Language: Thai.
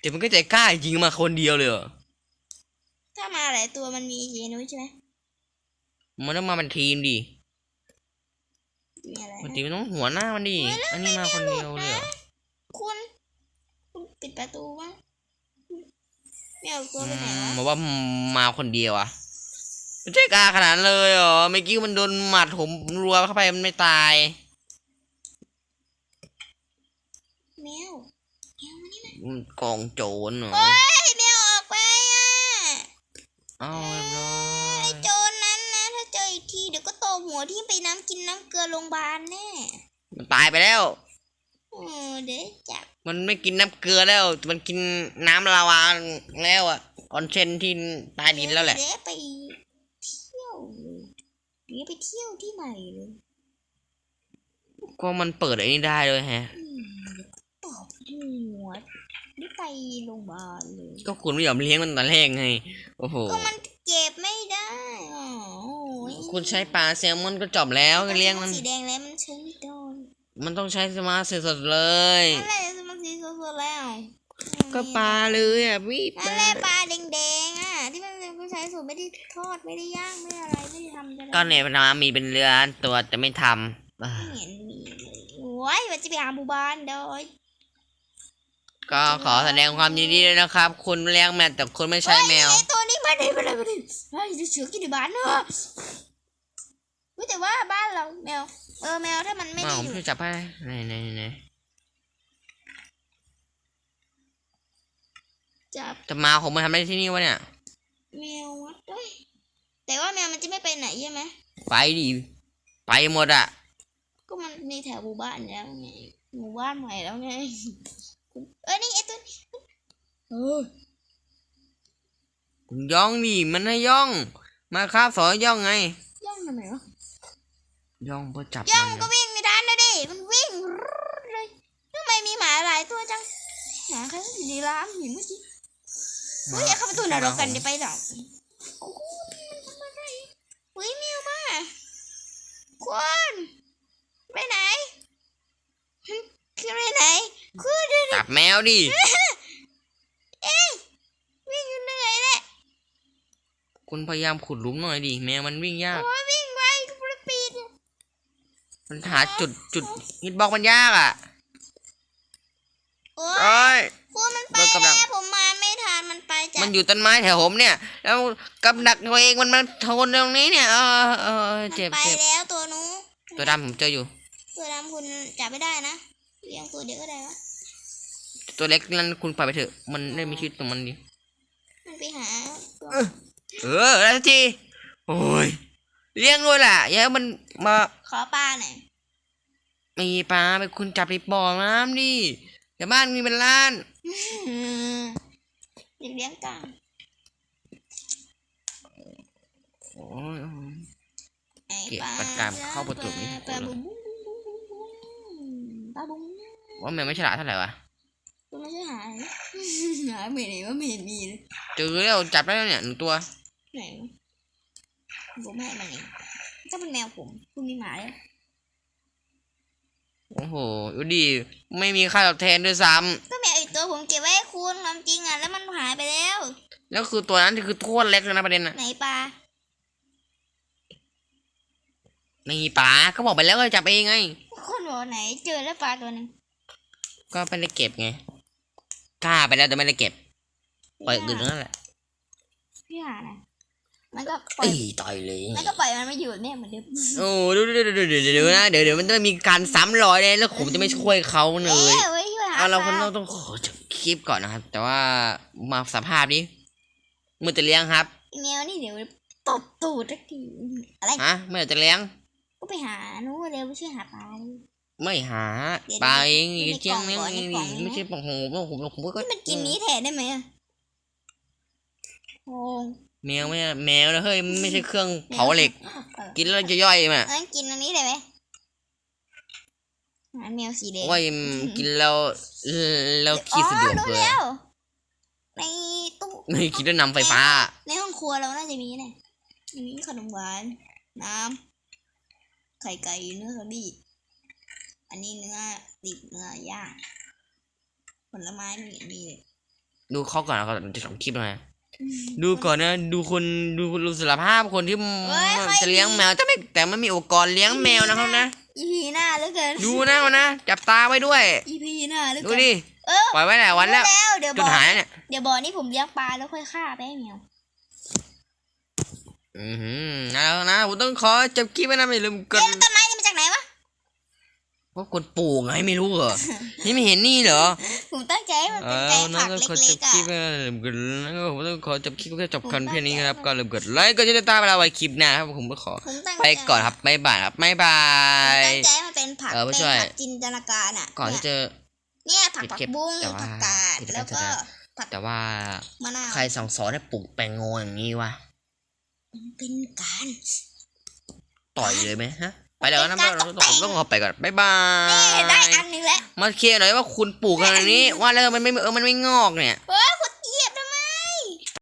แต่มันก็ใจกล้ายิงมาคนเดียวเลยเหรอถ้ามาหลายตัวมันมีเยนุ้ยใช่ไหมมันต้องมาเป็นทีมดิมีอะไรปกติมันต้องหัวหน้ามันดิอันนี้มาคนเดียวเลยเหรอคุณคุณปิดประตูมั้งไม่เอาตัวอืไปไหนมวะมาว่ามาคนเดียวอะมันใจกล้าขนาดนั้นเลยเหรอเมื่อกี้มันโดนหมัดผมรัวเข้าไปมันไม่ตาย แมวแมวมานี่มา มัน กองโจรเหรอ โอ้ยแมวออกไปอะเอ้าเรียบร้อไอ้ยโจรนั้นนะ ถ้าเจออีกทีเดี๋ยวก็โตหัวที่ไปน้ำกินน้ำเกลือโรงพยาบาลแน่มันตายไปแล้วเออเดี๋ยวจับมันไม่กินน้ำเกลือแล้ว มันกินน้ำลาวาแล้วอะออนเชนที่ใตายดินแล้วแหละ เดี๋ยวไปเที่ยวเลยเดี๋ยวไปเที่ยวที่ใหม่เลย ก็มันเปิดไอ้นี่ได้เลยแฮะ อืมเดี๋ยวก็ตอบหัวนี่ไปโรงพยาบาลเลย ก็คุณไม่ยอมเลี้ยงมันตอนแรกไง โอ้โห ก็มันเก็บไม่ได้อ๋อโอ้ยคุณใช้ปลาแซลมอนก็จบแล้วก็เลี้ยงมัน สีแดงแล้วมันใช้ไม่โดนมันต้องใช้สมาร์ทสดๆเลยนั่นแหละสมาธิสดๆแล้ว ก็ปลาเลยอะพี่ปนั่นลาแหละปลาแดงๆอะที่มันเป็นผู้ใช้สูตรไม่ได้ทอดไม่ได้ย่างไม่อะไรไม่ได้ทำอะไรก็เนี่ยนามีเป็นเรือตัวแต่ไม่ทำอ่าไม่เห็นมีเลยโอ้ยมันจะไปหาหมู่บ้านเด้อ ก็ขอแสดงความยินดีด้วยนะครับ คุณเลี้ยงแมวแต่คุณไม่ใช่แมวไอ้ตัวนี้มาไหนมาไหนมาไหนเฮ้ยจะเชือกินในบ้านเนอะเฮ้ยแต่ว่าบ้านเราแมว เออแมวถ้ามันไม่มาได้ผมอยู่ช่วยจับให้ไหนไหนไหนจับจะมาผมมาทำอะไรที่นี่วะเนี่ย แมววัดด้วยแต่ว่าแมวมันจะไม่ไปไหนใช่ไหมไปดิไปหมดอะ ก็มันมีแถวหมู่บ้านแล้วไงหมู่บ้านใหม่แล้วไง เออนี่ไอ้ตัวนี้เออคุณย่องดิมันให้ย่อง มาครับสอนย่องไง ย่องทำไมวะย่องเพื่อจับย่องมันก็นะวิ่งไม่ทันนะดิมันวิ่งเลยทำไมมีหมาหลายตัวจังหมาใครก็สีรามเห็นเมื่อกี้เฮ้ยอย่าเข้าประตูนรกกันเดี๋ยวไปหรอกโอ้โหมันทำอะไรเฮ้ยแมวมาคุณไปไหนคือไปไหน คือเดินจับแมวดิวิ่งอยู่เหนื่อยแหละคุณพยายามขุดหลุมหน่อยดิ แมวมันวิ่งยาก โอ้ยวิ่งไวก็ประปีดมันหาจุดจุดฮิตบล็อกมันยากอะโอ้โอ้ยยคุณมันไปโดนกำลัแล้งวผมมาไม่ทันมันไปจ้ะมันอยู่ต้นไม้แถวผมเนี่ย แล้วกับดักตัวเองมันมาทนตรงนี้เนี่ย เออเออมันเจ็บไปเจ็บแล้วตัวนู้นตัวดำผมเจออยู่ ตัวดำคุณจับไม่ได้นะเลี้ยงตัวเดียวก็ได้วะ ตัวเล็กนั้นคุณปล่อยไปเถอะ มันได้มีชีวิตของมันดีมันไปหาตัวเออแล้วทีโอ้ยเลี้ยงด้วยล่ะอย่าให้มันมาขอปลาหน่อยมีปลาไปคุณจับไปบ่อน้ำดิแต่บ้านมีเป็นล้านอืมเด็กเลี้ยงกลางโอ้ย ไอ้เก็บปลาประจำเข้าประตูนี่ปลาบุ้งบุ้งบุ้งบุ้งบุ้งบุ้งปลาบุ้ง ว่าแมวไม่ฉลาดเท่าไหร่วะ ตัวไม่ใช่หาย หาไม่ไหนว่าไม่เห็นมีเลยเจอแล้วจับได้แล้วเนี่ยหนึ่งตัวไหนวะผมให้มันเองก็เป็นแมวผมคุณมีหมาเลยโอ้โหดูดิไม่มีค่าตอบแทนด้วยซ้ก็แมวอีกตัวผมเก็บไว้ให้คุณความจริงอะแล้วมันหายไปแล้วำแล้วคือตัวนั้นคือโคตรเล็กเลยนะประเด็นน่ะไหนปลาไม่มีปลาก็บอกไปแล้วก็จับเองไง คนบอกไหนเจอแล้วปลาตัวหนึงก็ไม่ได้เก็บไง กล้าไปแล้วแต่ไม่ได้เก็บ ปล่อยอื่นนั่นแหละพี่หาน่ะมันก็ปล่อเอ้ยยต่อยเลย มันก็ปล่อยมันมาอยู่เนี่ยเหมือนเดิมโอ้ดูดูดูดูดูดูนะเดี๋ยวเดี๋ยวมันจะมีการซ้ำรอยเลยแล้วผมจะไม่ช่วยเขาเลเอ้ยยเว้ยที่ว่าหาเอาเราปคนลาเราต้องขอจบคลิปก่อนนะครับ แต่ว่ามาสภาพนี้มือจะเลี้ยงครับแมวนี่เดี๋ยวตบตูดสักทีอะไรฮะไม่อยากจะเลี้ยง ก็ไปหานู้นเร็วไปช่วยหาปลาดิ ไม่หาเดี๋ยวปลาเองดูในเจียงเลี้ยงกล่องก่อนเองในกล่องมีไหมไม่ใช่ปองโหผมผมผมก็นี่มันกินนี้แทนได้ไหมอะโอ้แมวไม่แมวนะเฮ้ยไม่ใช่เครื่องเผาเหล็ก กินแล้วจะย่อยมั้ยงั้นกินอันนี้ได้ไหมหาแมวสีแดงว่ากินแล้วแล้วขี้สะดวกอ๋อเลรู้ยแล้วในตู้ไม่กินด้วยนำไฟฟ้า ในห้องครัวเราน่าจะมีเนี่ยมีขนมหวาน น้ำไข่ไก่เนื้อซอมบี้ อันนี้เนื้อดิบเนื้อย่างผลไม้ไม่เห็นมีเลยดูเขาก่อนนะเขาจะสองคลิปนะดูก่อนนะดูคนดูคนดูสารภาพคนที่จะเลี้ยงแมวแต่ไม่แต่ไม่มีอุปกรณ์เลี้ยงแมวนะครับนะ อีพีหน้าเหลือเกินดูนะมันนะจับตาไว้ด้วยอีพีหน้าเหลือดูเกินดิเออปล่อยไว้หลายวันแล้วรู้เดี๋ยวจบนอกหายเนี่ยเดี๋ยวบอกนี่ผมเลี้ยงปลาแล้วค่อยฆ่าไปให้เหมียวอือหือนะนะผมต้องขอจับคลิปไว้นะไม่ลืมกดเอ๊ะต้นไม้นี่มาจากไหนวะ เพราะคนปลูกไงไม่รู้เหรอ นี่ไม่เห็นนี่เหรอ ผมตั้งใจให้มันเอเป็นแปลองนะผักก็เขอล็จักบๆอะคลิปไว้นะลืมกดแล้วก็ผมต้องขอจับคลิปแค่จบกันเพียงนี้นะครับก็ลืมกดไลค์ก็จะได้ตามเวลาไว้คลิปหน้าครับผมก็ขอผมตั้งใจไปก่อนครับบ๊ายบายครับบ๊ายบาผมยตั้งใจให้มันเป็นผักเออผู้เป็นช่วยผักจินตนาการอะ ก่อนที่จะเนี่ยผักปิดผักคลิปบุ้งแต่ว่าผักกาดปิดแล้วการแสก็ดงผักแต่ว่ามะนาวใครสั่งสอนให้ปลูกแตงโมอย่างนี้วะเป็นการ ต่อยเลยไหมฮะ ไปแล้วนะเป็นการเราตกแต่งต้องขอไปก่อนบ๊ายบานี่ยได้อันหนึงแล้วมาเคลียร์หน่อยว่าคุณปลูกขนาดนี้ว่าแล้วมันไม่เออมันไม่งอกเนี่ยเออ